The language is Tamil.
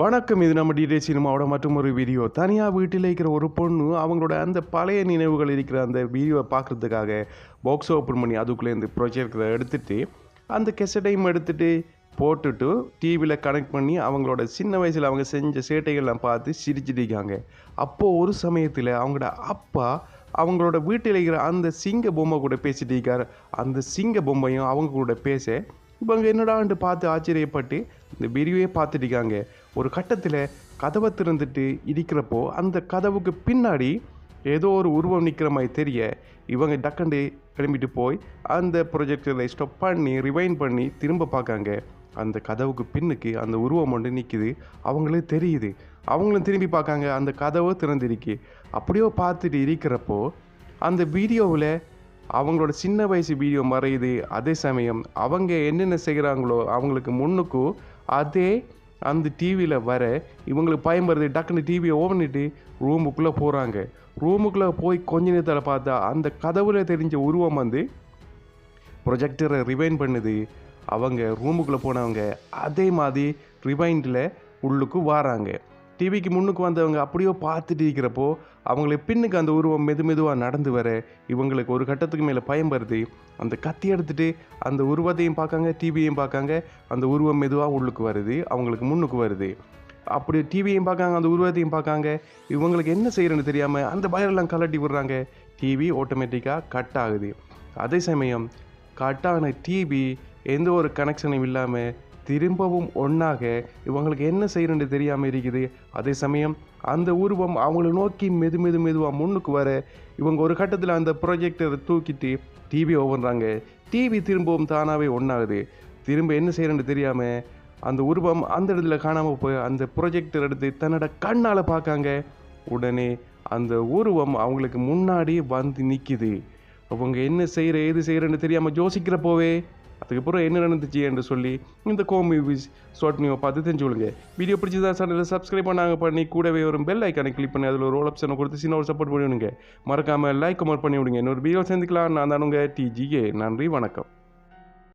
வணக்கம் இது நம்ம டிடே சினிமாவோட மற்றும் ஒரு வீடியோ. தனியாக வீட்டில் இருக்கிற ஒரு பொண்ணு அவங்களோட அந்த பழைய நினைவுகள் இருக்கிற அந்த வீடியோவை பார்க்குறதுக்காக பாக்ஸ் ஓப்பன் பண்ணி அதுக்குள்ளேருந்து ப்ரொஜெக்டரை எடுத்துகிட்டு அந்த கெசட்டையும் எடுத்துகிட்டு போட்டுட்டு டிவியில் கனெக்ட் பண்ணி அவங்களோட சின்ன வயசில் அவங்க செஞ்ச சேட்டைகள்லாம் பார்த்து சிரிச்சிட்டிருக்காங்க அப்போது ஒரு சமயத்தில் அவங்களோட அப்பா அவங்களோட வீட்டில் இருக்கிற அந்த சிங்க பொம்மை கூட பேசிட்டு இருக்கார். அந்த சிங்க பொம்மையும் அவங்க கூட பேச இவங்க என்னடான்ட்டு பார்த்து ஆச்சரியப்பட்டு இந்த வீடியோவே பார்த்துட்டிருக்காங்க ஒரு கட்டத்தில் கதவை திறந்துட்டு இடிக்கிறப்போ அந்த கதவுக்கு பின்னாடி ஏதோ ஒரு உருவம் நிற்கிற மாதிரி தெரிய இவங்க டக்கண்டு கிளம்பிட்டு போய் அந்த ப்ரொஜெக்டரை ஸ்டாப் பண்ணி ரிவைன் பண்ணி திரும்ப பார்க்காங்க. அந்த கதவுக்கு பின்னுக்கு அந்த உருவம் ஒன்று நிற்கிது அவங்களே தெரியுது. அவங்களும் திரும்பி பார்க்காங்க அந்த கதவை திறந்திருக்கு. அப்படியோ பார்த்துட்டு இருக்கிறப்போ அந்த வீடியோவில் அவங்களோட சின்ன வயசு வீடியோ மறையுது. அதே சமயம் அவங்க என்னென்ன செய்கிறாங்களோ அவங்களுக்கு முன்னுக்கும் அதே அந்த டிவியில் வர இவங்களுக்கு பயம் வருது டக்குன்னு டிவியை ஓப்பன் பண்ணிட்டு ரூமுக்குள்ளே போகிறாங்க ரூமுக்குள்ளே போய் கொஞ்ச நேரத்தில் பார்த்தா அந்த கதவுல தெரிஞ்ச உருவம் வந்து ப்ரொஜெக்டரை ரிவைன் பண்ணுது. அவங்க ரூமுக்குள்ளே போனவங்க அதே மாதிரி ரிவைண்டில் உள்ளுக்கு வாராங்க. டிவிக்கு முன்னுக்கு வந்தவங்க அப்படியோ பார்த்துட்டு இருக்கிறப்போ அவங்களை பின்னுக்கு அந்த உருவம் மெது மெதுவாக நடந்து வர இவங்களுக்கு ஒரு கட்டத்துக்கு மேலே பயம் வருது. அந்த கத்தி எடுத்துகிட்டு அந்த உருவத்தையும் பார்க்காங்க டிவியையும் பார்க்காங்க அந்த உருவம் மெதுவாக உள்ளுக்கு வருது அவங்களுக்கு முன்னுக்கு வருது. அப்படி டிவியையும் பார்க்காங்க அந்த உருவத்தையும் பார்க்காங்க. இவங்களுக்கு என்ன செய்யறன்னு தெரியாமல் அந்த பயரெல்லாம் கலட்டி விடுறாங்க. டிவி ஆட்டோமேட்டிக்காக கட் ஆகுது. அதே சமயம் கட்டான டிவி எந்த ஒரு கனெக்ஷனும் இல்லாமல் திரும்பவும் ஒன்றாக இவங்களுக்கு என்ன செய்யணுன்னு தெரியாமல் இருக்குது. அதே சமயம் அந்த உருவம் அவங்கள நோக்கி மெது மெது மெதுவாக முன்னுக்கு வர இவங்க ஒரு கட்டத்தில் அந்த ப்ரொஜெக்டரை தூக்கிட்டு டிவி ஓவன்றாங்க டிவி திரும்பவும் தானாகவே ஒன்றாகுது திரும்ப என்ன செய்யணுன்னு தெரியாமல் அந்த உருவம் அந்த இடத்துல காணாமல் போய் அந்த ப்ரொஜெக்டர் எடுத்து தன்னோட கண்ணால் பார்க்காங்க. உடனே அந்த உருவம் அவங்களுக்கு முன்னாடி வந்து நிற்கிது அவங்க என்ன செய்கிற ஏது செய்கிறேன்னு தெரியாமல் யோசிக்கிறப்போவே அதுக்கப்புறம் என்ன நடந்துச்சு என்று சொல்லி இந்த கோ மூவிஸ் ஷார்ட் நியூவை பார்த்து தெரிஞ்சுக்கொள்ளுங்க. வீடியோ பிடிச்சதா சேனலை சப்ஸ்கிரைப் பண்ணாங்க பண்ணி கூடவே வரும் பெல் ஐக்கானை கிளிக் பண்ணி அதில் ஒரு ரோல் ஆப்ஷனை கொடுத்து சின்ன ஒரு சப்போர்ட் பண்ணி விடுங்க மறக்காமல் லைக் கமெண்ட் பண்ணி விடுங்க இன்னொரு வீடியோ சேர்ந்துக்கலாம் நான் தானுங்க டிஜிஏ நன்றி வணக்கம்.